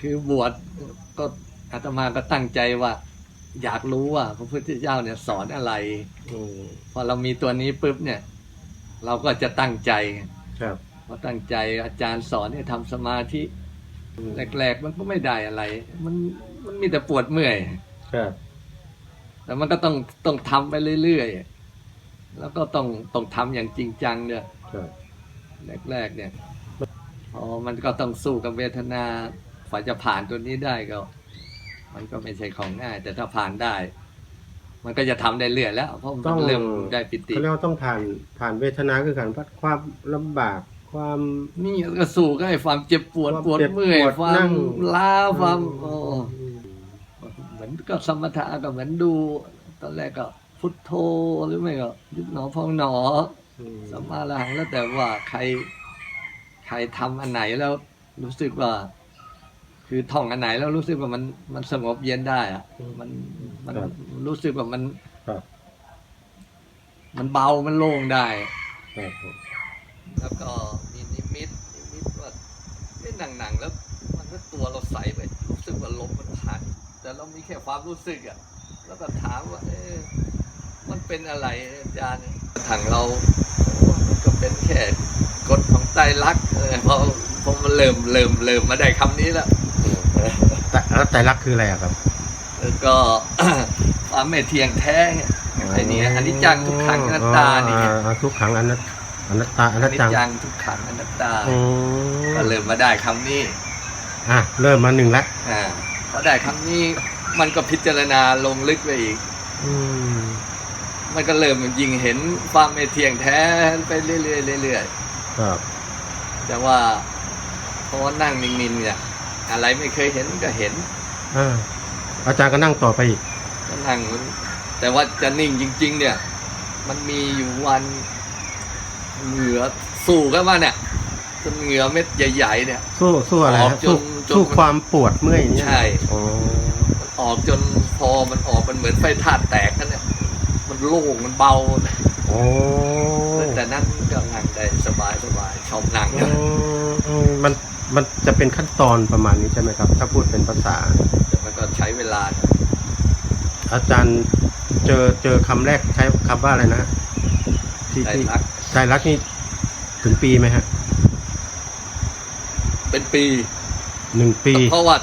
คือบวชก็อาตมาก็ตั้งใจว่า อยากรู้ว่าพระพุทธเจ้าเนี่ยสอนอะไรอืมพอเรามีตัวนี้ปุ๊บเนี่ย เราก็จะตั้งใจครับ พอตั้งใจอาจารย์สอนให้ทำสมาธิแรกๆมันก็ไม่ได้อะไร มันมันมีแต่ปวดเมื่อย ครับ แต่มันก็ต้องต้องทำไปเรื่อยๆ แล้วก็ต้องต้องทำอย่างจริงจังเนี่ยครับ แรกๆเนี่ยพอมันก็ต้องสู้กับเวทนา ฝ่าจะผ่านตัวนี้ได้ก็ มันก็ไม่ใช่ของง่าย แต่ถ้าผ่านได้ มันก็จะทำได้เรื่อยแล้วเพราะมันต้องเริ่มได้ปิติเขาเรียกว่าต้องผ่านผ่านเวทนาคือการพัดความลำบากความนี่ก็สู้ก็ให้ความเจ็บปวดความปวดเจ็บเมื่อยปวดควานั่มงล้าความอืมโอ้เหมือนก็สมถะก็เหมือนดู ตอนแรกก็พุทโธหรือไม่ก็ยุบหนอพองหนออืมสัมมาระหังแล้วแต่ว่าใคร ใครทำอันไหนแล้วรู้สึกว่า คือท่องอันไหนแล้วรู้สึกว่ามันมันสงบเย็นได้อะมันมันรู้สึกว่ามัน ครับมันเบา มันโล่งได้ ครับผมแล้วก็มีนิมิต นิมิตว่าเล่นหนังๆแล้ว มันก็ตัวเราใสไป รู้สึกว่าลมมันผ่าน แต่เรามีแค่ความรู้สึกอะแล้วก็ถามว่า เอ๊ะมันเป็นอะไรอาจารย์ทางเราโอ้มันก็เป็นแค่กฎของไตรลักษณ์เออพอพอมันเริ่มเริ่มเริ่มมาได้คำนี้แล้ว แต่แล้วใจรักคืออะไรอะครับ แล้วก็ ความไม่เที่ยงแท้ไงไอ้นี่อันนี้จังทุกขังอนัตตานี่ไงอ่าทุกขังอนัตอนัตตาออันนัตนี้จังจังทุกขังอนัตตาอืมก็เริ่มมาได้คำนี้อะเริ่มมาหนึ่งแล้วอ่าพอได้คำนี้มันก็พิจารณาลงลึกไปอีก อืมมันก็เริ่มยิงเห็นความไม่เที่ยงแท้ไปเรื่อยๆเรื่อยครับๆแต่ว่าพอนั่งนิ่งๆเนี่ย อะไรไม่เคยเห็นก็เห็นอ่าอาจารย์ก็นั่งต่อไปอีกก็นั่งมันแต่ว่าจะนิ่งจริง ๆ เนี่ย มันมีอยู่วันเหงื่อสู้กันมาเนี่ยจนเหงื่อเม็ดใหญ่ ๆ เนี่ย สู้สู้อะไรออกฮะจนสู้จนสู้ความปวดเมื่อยเนี่ยใช่อ๋อมันออกจนพอมันออกมันเหมือนไฟธาตุแตกนั่นเนี่ยมันโล่งมันเบา โอ้แต่นั้นก็นั่งได้สบายสบายชอบนั่ง อืมอืมมัน มันจะเป็นขั้นตอนประมาณนี้ใช่ไหมครับ ถ้าพูดเป็นภาษา แต่มันก็ใช้เวลา อาจารย์เจอเจอคำแรกใช้คำว่าอะไรนะที่ได้ที่รัก ใจรักนี่ถึงปีไหมฮะเป็นปี หนึ่งปี เพราะว่า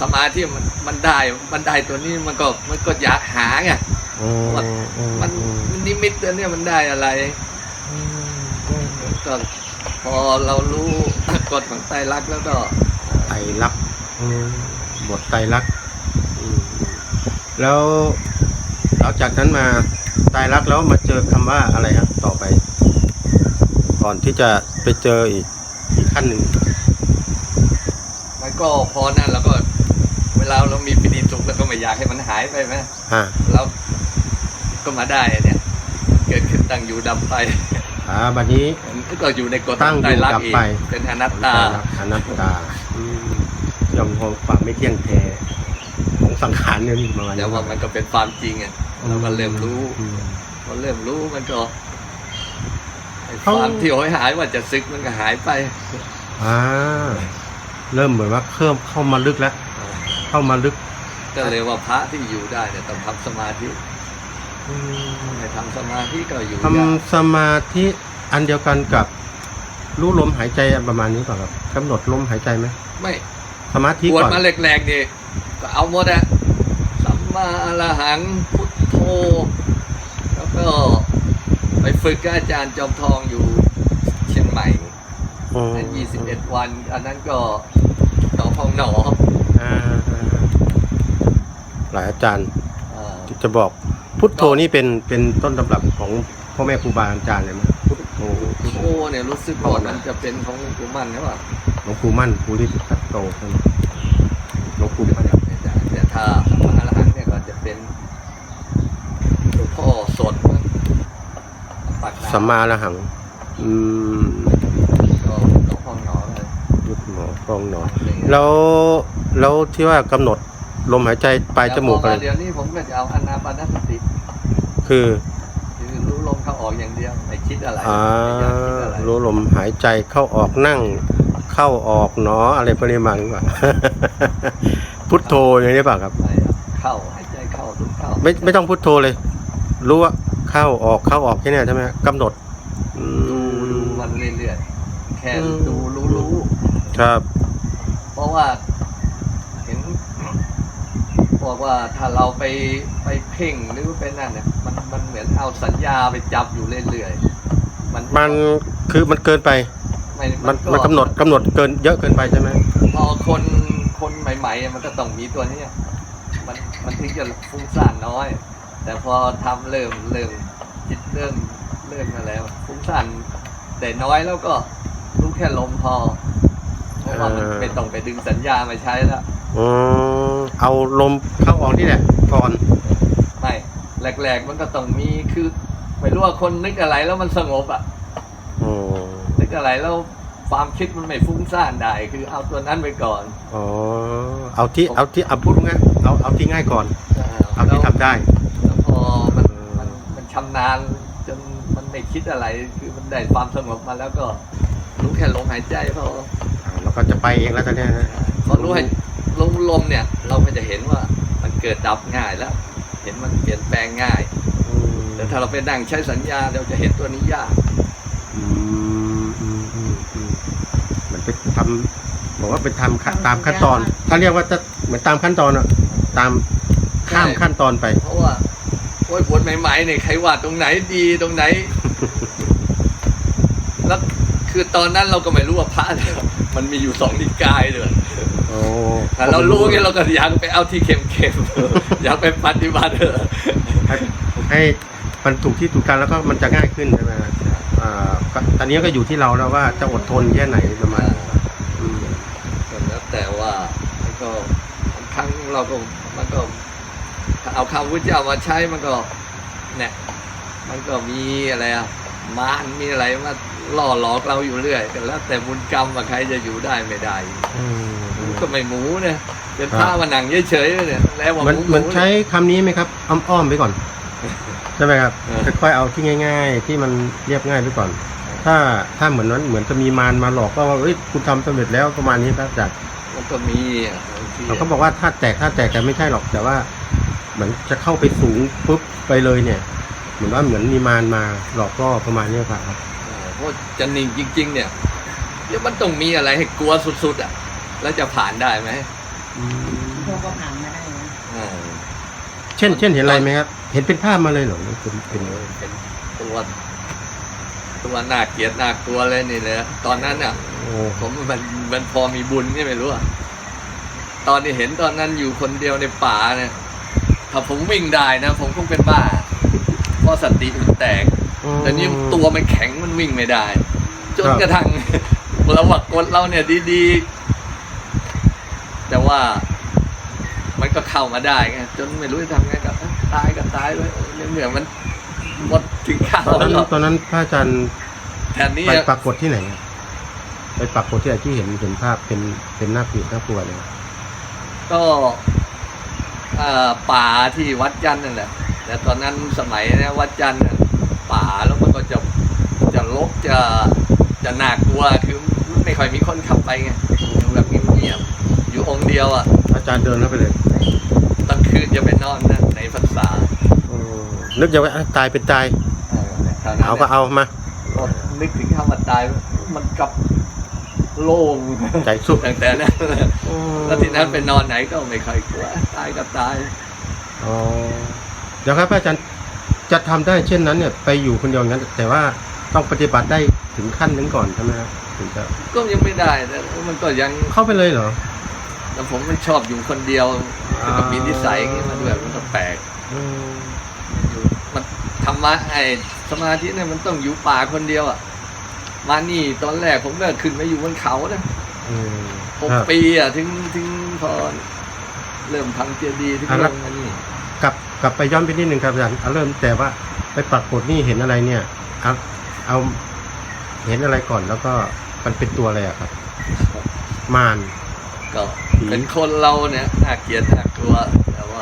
สมาธิมันมันได้ มันได้ตัวนี้มันก็มันก็อยากหาไงอืมว่าอืมมันอืมมันนิมิตตัวเนี้ยมันได้อะไรอืมอืมก็ พอเรารู้กฎของไตรลักษณ์แล้วก็ไตรลักษณ์อืมบทไตรลักษณ์อืมแล้วหลังจากนั้นมาไตรลักษณ์แล้วมาเจอคำว่าอะไรครับต่อไป ก่อนที่จะไปเจออีกอีกขั้นหนึ่งมันก็พอนั่นแล้วก็ เวลาเรามีปิติสุขแล้วก็ไม่อยากให้มันหายไปไหมอ่าเราก็มาได้อันเนี่ย เกิดขึ้นตั้งอยู่ดับไปอ่าบัดนี้มัน ก็อยู่ในกฎตั้งอยู่ไตรลักษดับณ์อีกไป เป็นอนัตตา อนัตตาอืมยอมความไม่เที่ยงแท้ของสังขารเนี่ยนี่ประมาณแต่ว่ามันก็เป็นความจริงอะเราก็เริ่มรู้อืม พอเริ่มรู้มันก็ไอ้เขาความที่โหยหายว่าจะซึกมันก็หายไป อ่าเริ่มเหมือนว่าเพิ่มเข้ามาลึกแล้ว เข้ามาลึกก็เลยว่าพระที่อยู่ได้เนี่ยต้องทำสมาธิไม่ทำสมาธิก็อยู่ทำยากสมาธิ อันเดียวกันกับรู้ลมหายใจประมาณนี้ก่อนครับกำหนดลมหายใจไหมไม่สมาธิปวดก่อนมาแรกๆนี่ก็เอาหมดอะสัมมาอรหังพุทโธแล้วก็ไปฝึกกับอาจารย์จอมทองอยู่เชียงใหม่อืมนั้นยี่สิบเอ็ดวัน อันนั้นก็หนอพองหนออ่าหลายอาจารย์อ่า จะบอกพุทโธนี่เป็นเป็นต้นตำรับของพ่อแม่ครูบาอาจารย์เลยไหมพุทโธพุทโธเนี่ยรู้สึกว่ามันจะเป็นของหลวงปู่มั่นใช่ป่ะหลวงปู่มั่นภูริทัตโตใช่ไหมหลวงปู่มั่นแต่ถ้าสัมมาอรหังเนี่ยก็จะเป็นหลวงพ่อสดมั้งปากน้ำสัมมาละหัง อืมก็หลวงพ่อหนอเลยยุดหมอฟองหนอแล้วแล้วที่ว่ากำหนดลมหายใจปลายจมูกแล้อะวพไรอเดี๋ยวนี้ผมก็จะเอาอนาปานสติคือคือรู้ลมเข้า ออกอย่างเดียวไม่คิดอะไรอ่าไม่อยากคิดอะไรรู้ลมหายใจเข้าออกนั่ง เข้าออกเนาะอะไรพวกนี้มาหรือเปล่า พุทโธอย่างนี้เปล่าครับ ไม่ครับเข้าหายใจเข้าทุกเข้าไม่ไม่ต้องพุทโธเลย รู้ว่าเข้าออกเข้าออกแค่เนี้ใช่ไหมกำหนดอืดูม ดูมันเรื่อยๆแค่อืม ดูรู้รู้ครับ เพราะว่าเห็น บอกว่าถ้าเราไปไปเพ่งหรือไปนั่นเนี่ยมันมันเหมือนเอาสัญญาไปจับอยู่เรื่อยๆมันมันคือมันเกินไปไม่มันมันกำหนดกำหนดเกินเยอะเกินไปใช่ไหมพอคนคนใหม่ๆอะมันก็ต้องมีตัวเนี้ยมันมันถึงจะฟุ้งซ่านน้อย แต่พอทำเริ่มเริ่มจิตเริ่มเริ่มมาแล้วฟุ้งซ่านแต่น้อยแล้วก็รู้แค่ลมพอเพราะว่ามันไม่ต้องไปดึงสัญญามาใช้แล้วอืม เอาลมเข้าออกที่แหละก่อนไม่แรกๆมันก็ต้องมีคือไม่รู้ว่าคนนึกอะไรแล้วมันสงบอะอ๋อนึกอะไรแล้วความคิดมันไม่ฟุ้งซ่านได้คือเอาตัวนั้นไปก่อนอ๋อเอาที่เอาที่เอาพูดง่ายเอาเอาที่ง่ายก่อนเอาที่ทำได้แล้วพอมันมันมันชำนาญจนมันไม่คิดอะไรคือมันได้ความสงบมาแล้วก็รู้แค่ลมหายใจพออ่าเราก็จะไปเองแล้วตอนเนี้ยนะพอรู้ให้ ลมลมเนี่ย เราก็จะเห็นว่ามันเกิดดับง่ายแล้ว เห็นมันเปลี่ยนแปลงง่ายอืมแต่ถ้าเราไปนั่งใช้สัญญาเราจะเห็นตัวนี้ยากอืมอืมอืมอืมเหมือนไปทำบอกว่าไปทำขั้นตามขั้นตอน ถ้าเรียกว่าจะเหมือนตามขั้นตอนอะตามข้ามขั้นตอนไป เพราะว่าโอ้ยปวดใหม่ๆเนี่ยใครว่าตรงไหนดีตรงไหน แล้วคือตอนนั้นเราก็ไม่รู้ว่าพระเนี่ยมันมีอยู่สองนิกายเลยโอ้ แต่เรารู้ไงเราก็อยากไปเอาที่เข้มๆ อยากไปปฏิบัติเถอะให้ให้มันถูกที่ถูกกันแล้วก็มันจะง่ายขึ้นใช่ไหมอ่าก็ตอนนี้ก็อยู่ที่เราแล้วว่าจะอดทนแค่ไหนประมาณนั้นอืมก็แล้วแต่ว่ามันก็บางครั้งเราก็มันก็ถ้าเอาคำพุทธเจ้ามาใช้มันก็เนี่ยมันก็มีอะไรอะมารมีอะไรมา ล่อหลอกเราอยู่เรื่อยก็แล้ว แต่บุญกรรมว่าใครจะอยู่ได้ไม่ได้อืมอืมก็ไม่หมูเนี่ยเป็นครับผ้ามาหนังเฉยๆเนี่ยแล้วว่ามันหมูมันหใช้คำนี้ไหมครับอ้อมๆไปก่อน ใช่ไหมครับเออค่อยๆเอาที่ง่าย ๆ ที่มันเรียบง่ายไปก่อน ถ้าถ้าเหมือนนั้นเหมือนจะมีมารมาหลอกก็ว่าเอ้ยคุณทำสำเร็จแล้วประมาณนี้ครับอาจารย์มันก็มีอะบางทีเราก็บอกว่าถ้าแตกถ้าแตกแต่ไม่ใช่หรอกแต่ว่า เหมือนจะเข้าไปสูงปุ๊บไปเลยเนี่ย เหมือนว่าเหมือนมีมารมาหลอกล่อประมาณนี้ครับเออเพ ราะจะนิ่งจริง ๆ เนี่ยเดี๋ยวมันต้องมีอะไรให้กลัวสุด ๆ อะ แล้วจะผ่านได้ไหมพวกก็ผ่านมาได้นะเออเช่น เช่นเห็นอะไรไหมครับ เห็นเป็นภาพมาเลยเหรอหรือเป็นเป็น เป็นตัวตัวน่าเกลียดน่ากลัวเลยนี่เลยตอนนั้นอะ โอ้ผมมันมันพอมีบุญนี่ไม่รู้อะตอนที่เห็นตอนนั้นอยู่คนเดียวในป่าเนี่ยถ้าผมวิ่งได้นะ ผมคงเป็นบ้าเพราะสติมันแตก แต่นี่ตัวมันแข็งมันวิ่งไม่ได้ จนกระทั่งเราว่ากดเราเนี่ยดีๆ แต่ว่ามันก็เข้ามาได้ไงจนไม่รู้จะทำไงกับตายก็ตายเลยเหมือนมันหมดถึงข้าวตอนแล้นั้วนตอนนั้นพระอาจารย์แทนนี้ไปปรากฏที่ไหนครับไปปรากฏที่ไหนที่เห็นเห็นภาพเป็นเป็นหน้าผีหน้ากลัวเลยก็อ่าป่าที่วัดจันทร์นั่นแหละแต่ตอนนั้นสมัยนะวัดจันทร์น่ะ ป่าแล้วมันก็จะจะลกจะจะน่ากลัวคือไม่ค่อยมีคนขับไปไงอยู่แบบเงียบๆอยู่องค์เดียวอะอาจารย์เดินเข้าไปเลยตอนคืนจะไปนอนนะในพรรษาอืมนึกจะว่าอะตายเป็นตายเออเนี่ยท่นั้นเอาก็เอามาก็นึกถึงคำว่าตายมันกลับโล่งใจสู้ตั้งแต่นั้นแล้วที่นั้นไปนอนไหนก็ไม่ค่อยกลัวตายก็ตาย อ๋อเดี๋ยวครับอาจารย์ จะทำได้เช่นนั้นเนี่ยไปอยู่คนเดียวอย่างนั้น แต่ว่าต้องปฏิบัติได้ถึงขั้นนึงก่อนใช่ไหมครับถึงจะก็ยังไม่ได้แต่มันก็ยังเข้าไปเลยเหรอแต่ผมมันชอบอยู่คนเดียวอ่าแล้วก็มีนิสัยอย่างนี้มาด้วยมันก็แปลกอืมอยู่มันธรรมะไอ้สมาธิเนี่ยมันต้องอยู่ป่าคนเดียวอะมานี่ตอนแรกผมก็ขึ้นมาอยู่บนเขานะอืมหกครับปีอะถึงถึงพอเริ่มทำเจดีย์ถึงอ่าลแล้วงมานี่ กลับกลับไปย้อนไปนิดนึงครับอาจารย์เอาเริ่มแต่ว่าไปปรากฏนี่เห็นอะไรเนี่ยเอาเอาเห็นอะไรก่อนแล้วก็มันเป็นตัวอะไรอะครับ มารก็ผีเป็นคนเราเนี่ยน่าเกลียดน่ากลัวแต่ว่า